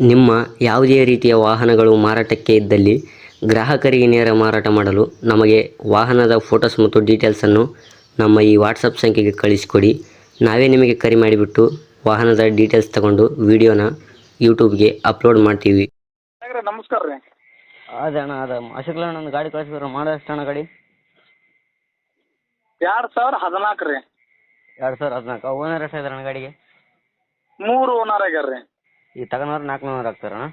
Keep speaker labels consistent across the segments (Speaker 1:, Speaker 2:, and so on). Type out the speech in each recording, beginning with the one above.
Speaker 1: ನಿಮ್ಮ ಯಾವುದೇ ರೀತಿಯ ವಾಹನಗಳು ಮಾರಾಟಕ್ಕೆ ಇದ್ದಲ್ಲಿ ಗ್ರಾಹಕರಿಗೆ ನೇರ ಮಾರಾಟ ಮಾಡಲು ನಮಗೆ ವಾಹನದ ಫೋಟೋಸ್ ಮತ್ತು ಡೀಟೇಲ್ಸನ್ನು ನಮ್ಮ ಈ ವಾಟ್ಸಪ್ ಸಂಖ್ಯೆಗೆ ಕಳಿಸಿಕೊಡಿ. ನಾವೇ ನಿಮಗೆ ಕರೆ ಮಾಡಿಬಿಟ್ಟು ವಾಹನದ ಡೀಟೇಲ್ಸ್ ತಗೊಂಡು ವಿಡಿಯೋನ ಯೂಟ್ಯೂಬ್ಗೆ ಅಪ್ಲೋಡ್ ಮಾಡ್ತೀವಿ.
Speaker 2: ನಮಸ್ಕಾರ ರೀ.
Speaker 1: ಅದೇ ಅಣ್ಣ ಅದ ಅಶೋಕ್ಲ ಒಂದು ಗಾಡಿ ಕಳಿಸಿದ್ರು ಮಾಡಷ್ಟು ಎಷ್ಟು ಅಣ್ಣ ಗಾಡಿ.
Speaker 2: ಎರಡು ಸಾವಿರ ಹದಿನಾಲ್ಕು ರೀ.
Speaker 1: ಎರಡು ಸಾವಿರ ಹದಿನಾಲ್ಕು ಓನರ್ ಎಷ್ಟು ಅಣ್ಣ ಗಾಡಿಗೆ?
Speaker 2: ಮೂರು ಓನರ್ ಆಗ್ಯಾರ ರೀ
Speaker 1: ಈ ತಗೊಂಡ್ರೆ ನಾಲ್ಕು ಆಗ್ತಾರ ಅಣ್ಣ?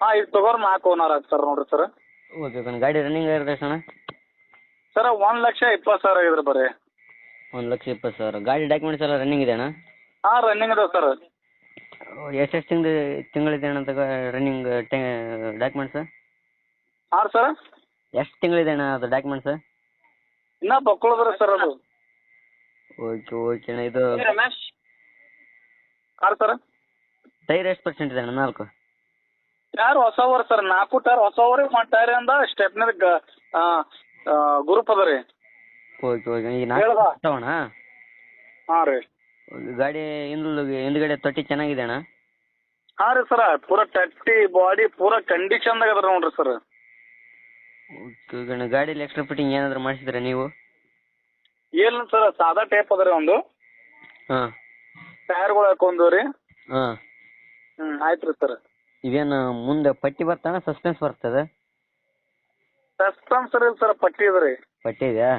Speaker 2: ಹಾ ಈಗ ತಗೋರ್ ನಾಲ್ಕು ಓನರ್ ಆಗ್ತಾರ ನೋಡ್ರಿ ಸರ್
Speaker 1: ಓಕೆ ಓಕೆ ಗಾಡಿ ರನ್ನಿಂಗ್ ಎಷ್ಟು ಅಣ್ಣ?
Speaker 2: ಸರ್ ಒಂದು ಲಕ್ಷ ಇಪ್ಪತ್ತು ಸಾವಿರ ಆಗಿದ್ರಿ ಬರ್ರಿ.
Speaker 1: ಒಂದು ಲಕ್ಷ ಇಪ್ಪತ್ತು ಸಾವಿರ. ಗಾಡಿ ಡಾಕ್ಯುಮೆಂಟ್ಸ್ ಎಲ್ಲ ರನ್ನಿಂಗ್ ಇದೆ ಅಣ್ಣ?
Speaker 2: ಹಾ ರನ್ನಿಂಗ್ ಇದೆ ಸರ್
Speaker 1: ಎಷ್ಟೆಷ್ಟು ತಿಂಗಳು ತಿಂಗಳಿದೆ ಅಣ್ಣ ತಗೋ ರನ್ನಿಂಗ್ ಡಾಕ್ಯುಮೆಂಟ್ಸ್
Speaker 2: ಆರು ಸರ್
Speaker 1: ಎಷ್ಟು ತಿಂಗಳಿದೆ ಅಣ್ಣ ಅದು ಡಾಕ್ಯುಮೆಂಟ್ಸ್
Speaker 2: ಇನ್ನ ಬಕ್ಕೊಳ್ಳೋದ್ರಿ ಸರ್ ಅದು.
Speaker 1: ಓಕೆ ಓಕೆ ಅಣ್ಣ ಇದು
Speaker 2: ಹಾಂ ಸರ್
Speaker 1: ಟೈರ್ ಎಷ್ಟು ಪರ್ಸೆಂಟ್ ಇದೆ ಅಣ್ಣ? ನಾಲ್ಕು?
Speaker 2: ಟೈರ್ ಹೊಸವ್ರಿ ಸರ್? ನಾಲ್ಕು ಟೈರ್ ಹೊಸ ಒಂದು ಟೈರ್ ಅಂದ ಸ್ಟೆಪ್ನರ್ ಗ್ರೂಪ್ ಅದ ರೀ.
Speaker 1: Okay okay. ಈಗ
Speaker 2: ಹೇಳ್ದ.
Speaker 1: ನಾಲ್ಕು ತಗೋಣ
Speaker 2: ಹಾಂ ರೀ.
Speaker 1: ಗಾಡಿ ಹಿಂದ್ಲು ಹಿಂದ್ಗಡೆ ತೊಟ್ಟಿ ಚೆನ್ನಾಗಿದೆ ಅಣ್ಣ?
Speaker 2: ಹಾಂ ರೀ ಸರ ಪೂರ ಟಟ್ಟಿ ಬಾಡಿ ಪೂರ ಕಂಡೀಷನ್ದಾಗ ಅದ ನೋಡ್ರಿ ಸರ್.
Speaker 1: ಓಕೆ ಓಕೆ ಅಣ್ಣ. ಗಾಡೀಲಿ ಎಕ್ಸ್ಟ್ರಾ ಫಿಟ್ಟಿಂಗ್ ಏನಾದರೂ ಮಾಡಿಸಿದ್ರೆ ನೀವು?
Speaker 2: ಏನ್ ಸರ್ ಸಾದಾ ಟೇಪ್ ಅದ ರೀ ಒಂದು.
Speaker 1: ಹಾಂ.
Speaker 2: ಟೈರ್ಗಳು ಹಾಕೊಂದು ರೀ.
Speaker 1: ಹಾಂ.
Speaker 2: ಹ್ಞೂ ಆಯ್ತು ರೀ ಸರ್.
Speaker 1: ಇದೇನು ಮುಂದೆ ಪಟ್ಟಿ ಬರ್ತಾನ? ಸಸ್ಪೆನ್ಸ್ ಬರ್ತದೆ?
Speaker 2: ಸಸ್ಪೆನ್ಸ್ ಇಲ್ಲ ಸರ್ ಪಟ್ಟಿ ಇದ್ರಿ
Speaker 1: ಪಟ್ಟಿ ಇದೆಯಾ?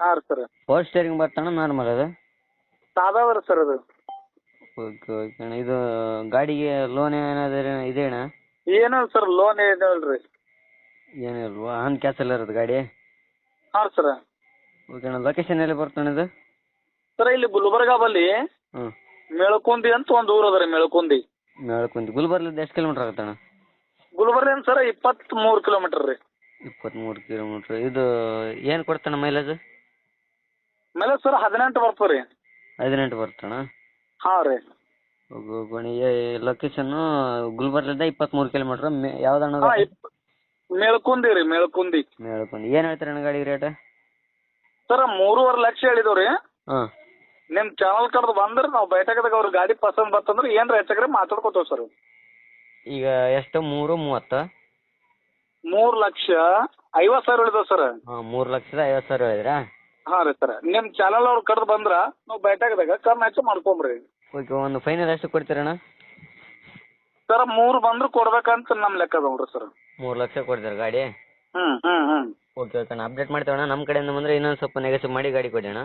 Speaker 2: ಹಾಂ ರೀ ಸರ್.
Speaker 1: ಪವರ್ ಸ್ಟೇರಿಂಗ್ ಬರ್ತಾನ ನಾರ್ಮಲ್ ಅದು
Speaker 2: ಸಾದಾ ಅದ ರೀ ಸರ್ ಅದು.
Speaker 1: ಓಕೆ ಓಕೆ ಅಣ್ಣ. ಇದು ಗಾಡಿಗೆ ಲೋನ್ ಏನಾದ್ರೂ ಇದೇಣ
Speaker 2: ಏನಲ್ಲ ಸರ್ ಲೋನ್ ಏನಿಲ್ಲ ರೀ
Speaker 1: ಏನಿಲ್ವಾ ಆನ್ ಕ್ಯಾಸಲ್ ಇರೋದು ಗಾಡಿ?
Speaker 2: ಹಾಂ ಸರ್.
Speaker 1: ಓಕೆ ಅಣ್ಣ ಲೊಕೇಶನ್ ಎಲ್ಲಿ ಬರ್ತಾನೆ ಇದು?
Speaker 2: ಸರ್ ಇಲ್ಲಿ ಗುಲ್ಬರ್ಗಾ ಬಲ್ಲಿ
Speaker 1: ಹ್ಞೂ
Speaker 2: ಮೇಳ್ಕುಂದಿ ಅಂತ ಒಂದು ಊರು ಅದ ರೀ ಮೇಳ್ಕುಂದಿ.
Speaker 1: ಮೇಳಕುಂದಿ ಗುಲ್ಬರ್ಲಿಂದ ಎಷ್ಟು ಕಿಲೋಮೀಟ್ರ್ ಆಗುತ್ತೆ ಅಣ್ಣ?
Speaker 2: ಗುಲ್ಬರ್ಗಿಂದ ಸರ್ ಇಪ್ಪತ್ತ್ಮೂರು ಕಿಲೋಮೀಟರ್ ರೀ.
Speaker 1: ಇಪ್ಪತ್ತ್ಮೂರು ಕಿಲೋಮೀಟರ್ ಇದು ಏನು ಕೊಡ್ತಾನೆ ಮೈಲೇಜ್
Speaker 2: ಮೈಲೇಜ್ ಸರ್ ಹದಿನೆಂಟು ಬರ್ತದೆ ರೀ.
Speaker 1: ಹದಿನೆಂಟು ಬರ್ತಣ್ಣ
Speaker 2: ಹಾಂ ರೀ.
Speaker 1: ಲೊಕೇಶನ್ನು ಗುಲ್ಬರ್ಲಿಂದ ಇಪ್ಪತ್ತ್ಮೂರು ಕಿಲೋಮೀಟ್ರ್ ಕಿಲೋಮೀಟರ್ ಯಾವ್ದಣ್ಣ
Speaker 2: ಹಾಂ ಇಪ್ ಮೇಳ್ಕುಂದಿ ರೀ ಮೇಳ್ಕುಂದಿ.
Speaker 1: ಮೇಳಕುಂದಿ. ಏನು ಹೇಳ್ತಾರೆ ಅಣ್ಣ ಗಾಡಿ ರೇಟ್
Speaker 2: ಸರ್ ಮೂರುವರೆ ಲಕ್ಷ ಹೇಳಿದೆವು ರೀ
Speaker 1: ಹಾಂ.
Speaker 2: ನಿಮ್ಮ ಚಾನಲ್ ಕಡ್ದು ಬಂದ್ರೆ ನಾವು ಬೈಠಕದಾಗ ಅವ್ರ ಗಾಡಿ ಪಸಂದ್ ಬರ್ತಂದ್ರೆ ಏನ್ರ ಹೆಚ್ಚಾಗ್ರೆ ಮಾತಾಡ್ಕೋತೇವ್ ಸರ್
Speaker 1: ಈಗ ಎಷ್ಟು? ಮೂರು ಮೂವತ್ತ?
Speaker 2: ಮೂರ್ ಲಕ್ಷ ಐವತ್ ಸಾವಿರ ಹೇಳಿದೆವು ಸರ್
Speaker 1: ಮೂರ್ ಮೂರು ಲಕ್ಷದ ಐವತ್ತು ಸಾವಿರ ಹೇಳಿದ್ರಾ
Speaker 2: ಹಾ ರೀ ಸರ್ ನಿಮ್ ಚಾನಲ್ ಅವ್ರ ಕಡ್ದು ಬಂದ್ರ ನಾವು ಬೈಠಕದಾಗ ಕಮ್ಮಿ ಹೆಚ್ಚು ಮಾಡ್ಕೊಂಬ್ರಿ.
Speaker 1: ಓಕೆ ಒಂದು ಫೈನಲ್ ಎಷ್ಟು ಕೊಡ್ತೀರಣ್ಣ?
Speaker 2: ಸರ್ ಮೂರ್ ಬಂದ್ರು ಕೊಡ್ಬೇಕಂತ ನಮ್ ಲೆಕ್ಕ ನೋಡ್ರಿ ಸರ್
Speaker 1: ಮೂರ್ ಲಕ್ಷ ಕೊಡ್ತೀರ ಗಾಡಿ?
Speaker 2: ಹ್ಮ್ ಹ್ಮ್ ಹ್ಮ್.
Speaker 1: ಓಕೆ ಓಕೆ ಅಣ್ಣ. ಅಪ್ಡೇಟ್ ಮಾಡ್ತೇವಣ್ಣ. ನಮ್ಮ ಕಡೆಯಿಂದ ಬಂದ್ರೆ ಇನ್ನೊಂದ್ ಸ್ವಲ್ಪ ನೆಗೆಸಿವ್ ಮಾಡಿ ಗಾಡಿ ಕೊಡಿ ಅಣ್ಣ.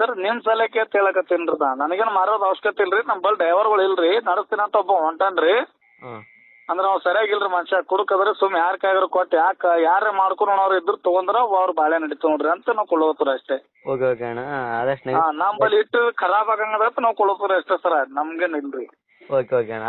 Speaker 2: ಸರ್ ನಿಮ್ ಸಲಕ್ಕೆ ಅಂತ ಹೇಳಕತ್ತೀನಿ ರೀ ನಾನು ನನಗೇನು ಮಾರೋದು ಅವಶ್ಯಕತೆ ಇಲ್ರಿ. ನಮ್ಮ ಡ್ರೈವರ್ಗಳು ಗಳು ಇಲ್ರಿ. ನಡೆಸ್ತೀನಿ ಅಂತ ಒಬ್ಬ ಹೊಂಟಾನ ರೀ.
Speaker 1: ಹಾಂ.
Speaker 2: ಅಂದ್ರೆ ನಾವು ಸರಿಯಾಗಿ ಇಲ್ರಿ ಮನುಷ್ಯ. ಕುಡುಕದ್ರೆ ಸುಮ್ಮನೆ ಯಾರ ಕಾಯ್ದ್ರು ಕೊಟ್ಟು ಯಾಕೆ ಯಾರೇ ಮಾಡ್ಕೊಂಡು ಇದ್ರು ತಗೊಂಡ್ರ ಅವ್ರ ಬಾಳೆ ನಡೀತು ನೋಡ್ರಿ ಅಂತ ನಾವು ಕೊಳ್ಳೋತ್ರ ಅಷ್ಟೇ.
Speaker 1: ಓಕೆ ಓಕೆ ಅಣ್ಣ. ಆದಷ್ಟು
Speaker 2: ಹಾಂ ನಮ್ಮ ಬಳಿ ಇಟ್ಟು ಖರಾಬ್ ಆಗಂಗದ ನಾವು ಕೊಳ್ಳೋತ್ರ ಅಷ್ಟೇ ಸರ್ ನಮ್ಗೇನು ಇಲ್ರಿ.
Speaker 1: ಓಕೆ ಓಕೆ ಅಣ್ಣ.